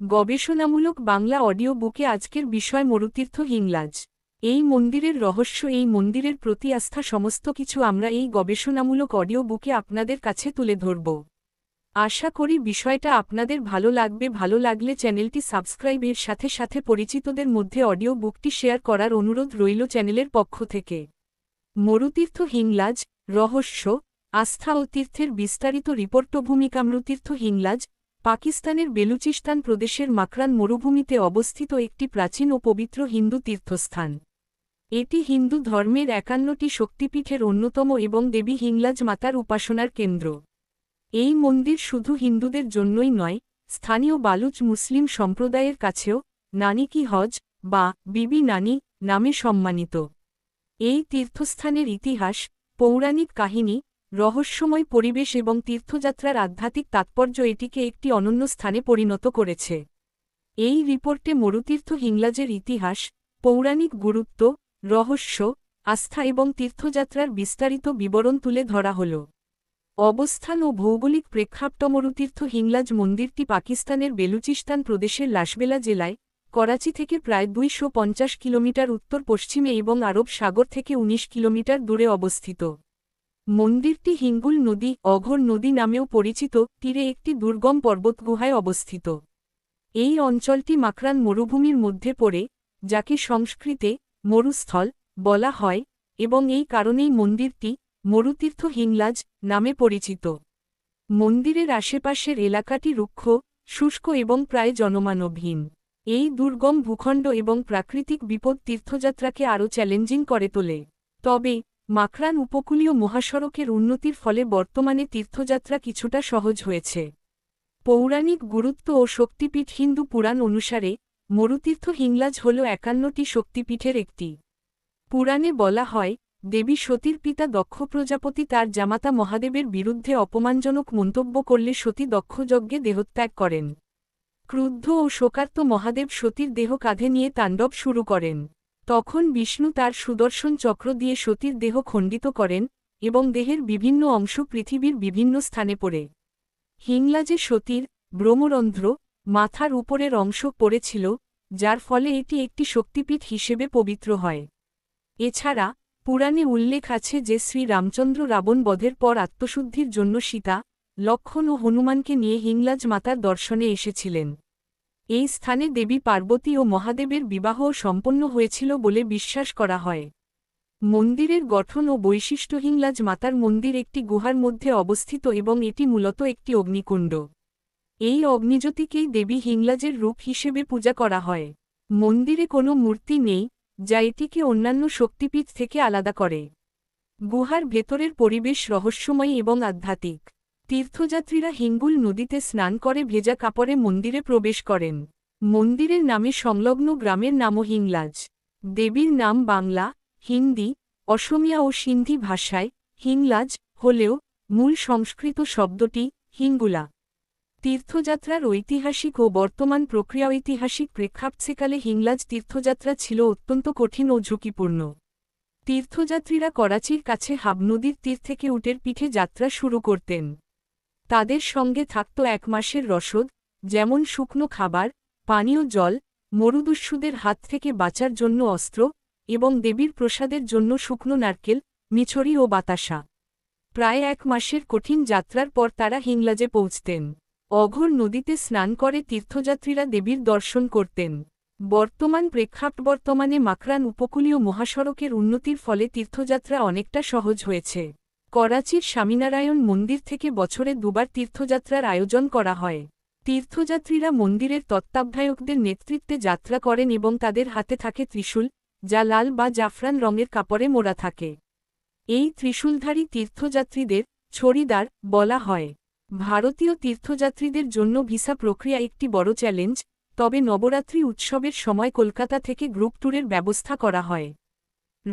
গবেষণামূলক বাংলা অডিও বুকে আজকের বিষয় মরুতীর্থ হিংলাজ। এই মন্দিরের রহস্য, এই মন্দিরের প্রতি আস্থা, সমস্ত কিছু আমরা এই গবেষণামূলক অডিও বুকে আপনাদের কাছে তুলে ধরব। আশা করি বিষয়টা আপনাদের ভালো লাগবে। ভালো লাগলে চ্যানেলটি সাবস্ক্রাইবের সাথে সাথে পরিচিতদের মধ্যে অডিও বুকটি শেয়ার করার অনুরোধ রইল চ্যানেলের পক্ষ থেকে। মরুতীর্থ হিংলাজ, রহস্য, আস্থা ও তীর্থের বিস্তারিত রিপোর্ট ভূমিকামৃতীর্থ হিংলাজ পাকিস্তানের বেলুচিস্তান প্রদেশের মাকরান মরুভূমিতে অবস্থিত একটি প্রাচীন ও পবিত্র হিন্দু তীর্থস্থান। এটি হিন্দু ধর্মের একান্নটি শক্তিপীঠের অন্যতম এবং দেবী হিংলাজ মাতার উপাসনার কেন্দ্র। এই মন্দির শুধু হিন্দুদের জন্যই নয়, স্থানীয় বালুচ মুসলিম সম্প্রদায়ের কাছেও নানি কি হজ বা বিবি নানি নামে সম্মানিত। এই তীর্থস্থানের ইতিহাস, পৌরাণিক কাহিনী রহস্যময় পরিবেশ এবং তীর্থযাত্রার আধ্যাত্মিক তাৎপর্য এটিকে একটি অনন্য স্থানে পরিণত করেছে। এই রিপোর্টে মরুতীর্থ হিংলাজের ইতিহাস, পৌরাণিক গুরুত্ব, রহস্য, আস্থা এবং তীর্থযাত্রার বিস্তারিত বিবরণ তুলে ধরা হল। অবস্থান ও ভৌগোলিক প্রেক্ষাপট মরুতীর্থ হিংলাজ মন্দিরটি পাকিস্তানের বেলুচিস্তান প্রদেশের লাশবেলা জেলায়, করাচি থেকে প্রায় দুইশো পঞ্চাশ কিলোমিটার উত্তর পশ্চিমে এবং আরব সাগর থেকে ১৯ কিলোমিটার দূরে অবস্থিত। মন্দিরটি হিঙ্গুল নদী, অঘর নদী নামেও পরিচিত, তীরে একটি দুর্গম পর্বতগুহায় অবস্থিত। এই অঞ্চলটি মাকরান মরুভূমির মধ্যে পড়ে, যাকে সংস্কৃতে মরুস্থল বলা হয়, এবং এই কারণেই মন্দিরটি মরুতীর্থ হিংলাজ নামে পরিচিত। মন্দিরের আশেপাশের এলাকাটি রুক্ষ, শুষ্ক এবং প্রায় জনমানবহীন। এই দুর্গম ভূখণ্ড এবং প্রাকৃতিক বিপদ তীর্থযাত্রাকে আরও চ্যালেঞ্জিং করে তোলে। তবে মাকরান উপকূলীয় মহাসড়কের উন্নতির ফলে বর্তমানে তীর্থযাত্রা কিছুটা সহজ হয়েছে। পৌরাণিক গুরুত্ব ও শক্তিপীঠ হিন্দু পুরাণ অনুসারে, মরুতীর্থ হিংলাজ হল একান্নটি শক্তিপীঠের একটি। পুরাণে বলা হয়, দেবী সতীর পিতা দক্ষ প্রজাপতি তার জামাতা মহাদেবের বিরুদ্ধে অপমানজনক মন্তব্য করলে সতী দক্ষযজ্ঞে দেহত্যাগ করেন। ক্রুদ্ধ ও শোকার্ত মহাদেব সতীর দেহ কাঁধে নিয়ে তাণ্ডব শুরু করেন। তখন বিষ্ণু তার সুদর্শন চক্র দিয়ে সতীর দেহ খণ্ডিত করেন এবং দেহের বিভিন্ন অংশ পৃথিবীর বিভিন্ন স্থানে পড়ে। হিংলাজে সতীর, ব্রহ্মরন্ধ্র, মাথার উপরের অংশ পড়েছিল, যার ফলে এটি একটি শক্তিপীঠ হিসেবে পবিত্র হয়। এছাড়া, পুরাণে উল্লেখ আছে যে শ্রী রামচন্দ্র রাবণ বধের পর আত্মশুদ্ধির জন্য সীতা, লক্ষণ ও হনুমানকে নিয়ে হিংলাজ মাতার দর্শনে এসেছিলেন। এই স্থানে দেবী পার্বতী ও মহাদেবের বিবাহ সম্পন্ন হয়েছিল বলে বিশ্বাস করা হয়। মন্দিরের গঠন ও বৈশিষ্ট্য হিংলাজ মাতার মন্দির একটি গুহার মধ্যে অবস্থিত এবং এটি মূলত একটি অগ্নিকুণ্ড। এই অগ্নিজ্যোতিকেই দেবী হিংলাজের রূপ হিসেবে পূজা করা হয়। মন্দিরে কোনো মূর্তি নেই, যা এটিকে অন্যান্য শক্তিপীঠ থেকে আলাদা করে। গুহার ভেতরের পরিবেশ রহস্যময় এবং আধ্যাত্মিক। তীর্থযাত্রীরা হিঙ্গুল নদীতে স্নান করে ভেজা কাপড়ে মন্দিরে প্রবেশ করেন। মন্দিরের নামে সংলগ্ন গ্রামের নামও হিংলাজ। দেবীর নাম বাংলা, হিন্দি, অসমিয়া ও সিন্ধি ভাষায় হিংলাজ হলেও মূল সংস্কৃত শব্দটি হিঙ্গুলা। তীর্থযাত্রার ঐতিহাসিক ও বর্তমান প্রক্রিয়া ঐতিহাসিক প্রেক্ষাপসেকালে হিংলাজ তীর্থযাত্রা ছিল অত্যন্ত কঠিন ও ঝুঁকিপূর্ণ। তীর্থযাত্রীরা করাচির কাছে হাবনদীর তীর থেকে উটের পিঠে যাত্রা শুরু করতেন। তাদের সঙ্গে থাকত এক মাসের রসদ, যেমন শুকনো খাবার, পানীয় জল, মরুদস্যুদের হাত থেকে বাঁচার জন্য অস্ত্র এবং দেবীর প্রসাদের জন্য শুকনো নারকেল, মিছরি ও বাতাসা। প্রায় এক মাসের কঠিন যাত্রার পর তারা হিংলাজে পৌঁছতেন। অঘোর নদীতে স্নান করে তীর্থযাত্রীরা দেবীর দর্শন করতেন। বর্তমান প্রেক্ষাপ বর্তমানে মাকরান উপকূলীয় মহাসড়কের উন্নতির ফলে তীর্থযাত্রা অনেকটা সহজ হয়েছে। করাচির স্বামীনারায়ণ মন্দির থেকে বছরে দুবার তীর্থযাত্রার আয়োজন করা হয়। তীর্থযাত্রীরা মন্দিরের তত্ত্বাবধায়কদের নেতৃত্বে যাত্রা করেন এবং তাদের হাতে থাকে ত্রিশূল, যা লাল বা জাফরান রঙের কাপড়ে মোড়া থাকে। এই ত্রিশূলধারী তীর্থযাত্রীদের ছড়িদার বলা হয়। ভারতীয় তীর্থযাত্রীদের জন্য ভিসা প্রক্রিয়া একটি বড় চ্যালেঞ্জ, তবে নবরাত্রি উৎসবের সময় কলকাতা থেকে গ্রুপ ট্যুরের ব্যবস্থা করা হয়।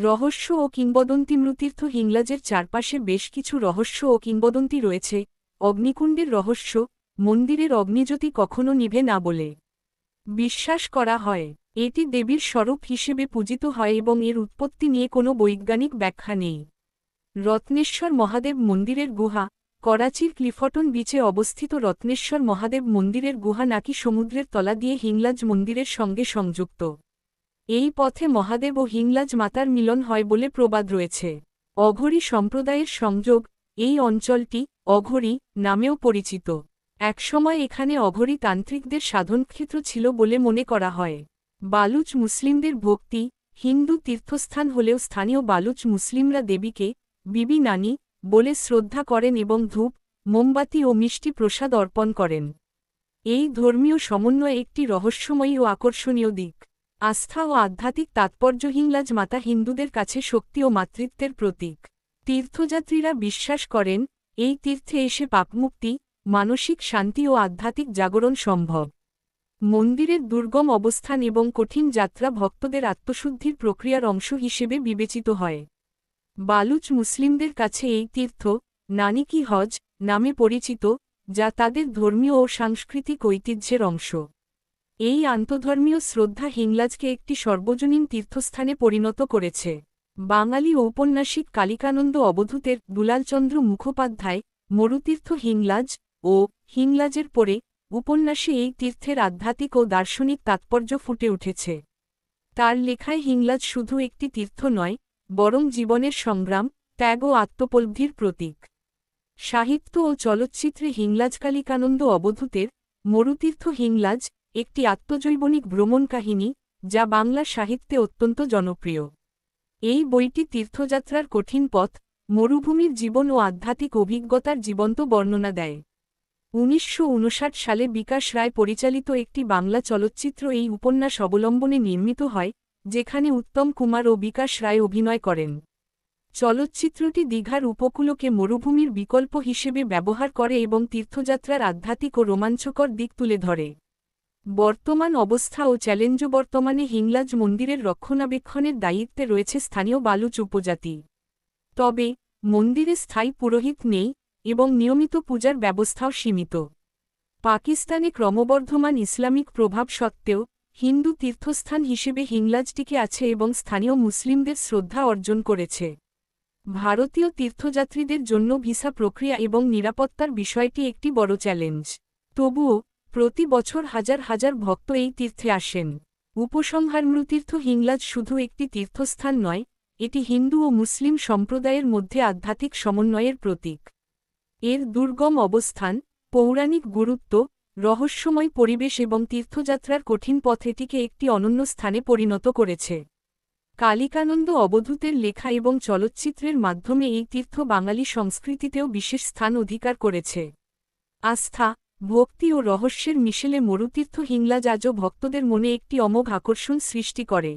রহস্য ও কিংবদন্তি মৃতীর্থ হিংলাজের চারপাশে বেশ কিছু রহস্য ও কিংবদন্তি রয়েছে। অগ্নিকুণ্ডের রহস্য, মন্দিরের অগ্নিজ্যোতি কখনো নিভে না বলে বিশ্বাস করা হয়। এটি দেবীর স্বরূপ হিসেবে পূজিত হয় এবং এর উৎপত্তি নিয়ে কোনো বৈজ্ঞানিক ব্যাখ্যা নেই। রত্নেশ্বর মহাদেব মন্দিরের গুহা, করাচির ক্লিফটন বিচে অবস্থিত রত্নেশ্বর মহাদেব মন্দিরের গুহা নাকি সমুদ্রের তলা দিয়ে হিংলাজ মন্দিরের সঙ্গে সংযুক্ত। এই পথে মহাদেব ও হিংলাজ মাতার মিলন হয় বলে প্রবাদ রয়েছে। অঘরী সম্প্রদায়ের সংযোগ, এই অঞ্চলটি অঘরী নামেও পরিচিত। একসময় এখানে অঘরী তান্ত্রিকদের সাধনক্ষেত্র ছিল বলে মনে করা হয়। বালুচ মুসলিমদের ভক্তি, হিন্দু তীর্থস্থান হলেও স্থানীয় বালুচ মুসলিমরা দেবীকে বিবি নানি বলে শ্রদ্ধা করেন এবং ধূপ, মোমবাতি ও মিষ্টি প্রসাদ অর্পণ করেন। এই ধর্মীয় সমন্বয় একটি রহস্যময়ী ও আকর্ষণীয় দিক। আস্থা ও আধ্যাত্মিক তাৎপর্য হিংলাজ মাতা হিন্দুদের কাছে শক্তি ও মাতৃত্বের প্রতীক। তীর্থযাত্রীরা বিশ্বাস করেন, এই তীর্থে এসে পাপমুক্তি, মানসিক শান্তি ও আধ্যাত্মিক জাগরণ সম্ভব। মন্দিরের দুর্গম অবস্থান এবং কঠিন যাত্রা ভক্তদের আত্মশুদ্ধির প্রক্রিয়ার অংশ হিসেবে বিবেচিত হয়। বালুচ মুসলিমদের কাছে এই তীর্থ নানি কি হজ, নামে পরিচিত, যা তাদের ধর্মীয় ও সাংস্কৃতিক ঐতিহ্যের অংশ। এই আন্তধর্মীয় শ্রদ্ধা হিংলাজকে একটি সর্বজনীন তীর্থস্থানে পরিণত করেছে। বাঙালি ঔপন্যাসিক কালিকানন্দ অবধূতের দুলালচন্দ্র মুখোপাধ্যায়, মরুতীর্থ হিংলাজ ও হিংলাজের পরে উপন্যাসে এই তীর্থের আধ্যাত্মিক ও দার্শনিক তাৎপর্য ফুটে উঠেছে। তার লেখায় হিংলাজ শুধু একটি তীর্থ নয়, বরং জীবনের সংগ্রাম, ত্যাগ ও আত্মপলব্ধির প্রতীক। সাহিত্য ও চলচ্চিত্রে হিংলাজ কালিকানন্দ অবধূতের মরুতীর্থ হিংলাজ একটি আত্মজৈবনিক ভ্রমণ কাহিনী, যা বাংলা সাহিত্যে অত্যন্ত জনপ্রিয়। এই বইটি তীর্থযাত্রার কঠিন পথ, মরুভূমির জীবন ও আধ্যাত্মিক অভিজ্ঞতার জীবন্ত বর্ণনা দেয়। উনিশশো উনষাট সালে বিকাশ রায় পরিচালিত একটি বাংলা চলচ্চিত্র এই উপন্যাস অবলম্বনে নির্মিত হয়, যেখানে উত্তম কুমার ও বিকাশ রায় অভিনয় করেন। চলচ্চিত্রটি দীঘার উপকূলকে মরুভূমির বিকল্প হিসেবে ব্যবহার করে এবং তীর্থযাত্রার আধ্যাত্মিক ও রোমাঞ্চকর দিক তুলে ধরে। বর্তমান অবস্থা ও চ্যালেঞ্জ বর্তমানে হিংলাজ মন্দিরের রক্ষণাবেক্ষণের দায়িত্বে রয়েছে স্থানীয় বালুচ উপজাতি। তবে, মন্দিরে স্থায়ী পুরোহিত নেই এবং নিয়মিত পূজার ব্যবস্থাও সীমিত। পাকিস্তানে ক্রমবর্ধমান ইসলামিক প্রভাব সত্ত্বেও, হিন্দু তীর্থস্থান হিসেবে হিংলাজটিকে আছে এবং স্থানীয় মুসলিমদের শ্রদ্ধা অর্জন করেছে। ভারতীয় তীর্থযাত্রীদের জন্য ভিসা প্রক্রিয়া এবং নিরাপত্তার বিষয়টি একটি বড় চ্যালেঞ্জ। তবুও প্রতি বছর হাজার হাজার ভক্ত এই তীর্থে আসেন। উপসংহার মৃতীর্থ হিংলাজ শুধু একটি তীর্থস্থান নয়, এটি হিন্দু ও মুসলিম সম্প্রদায়ের মধ্যে আধ্যাত্মিক সমন্বয়ের প্রতীক। এর দুর্গম অবস্থান, পৌরাণিক গুরুত্ব, রহস্যময় পরিবেশ এবং তীর্থযাত্রার কঠিন পথ এটিকে একটি অনন্য স্থানে পরিণত করেছে। কালিকানন্দ অবধূতের লেখা এবং চলচ্চিত্রের মাধ্যমে এই তীর্থ বাঙালি সংস্কৃতিতেও বিশেষ স্থান অধিকার করেছে। আস্থা ভক্তি ও রহস্যের মিশেলে মরুতীর্থ হিংলাজ আজও ভক্তদের মনে একটি অমোঘ আকর্ষণ সৃষ্টি করে।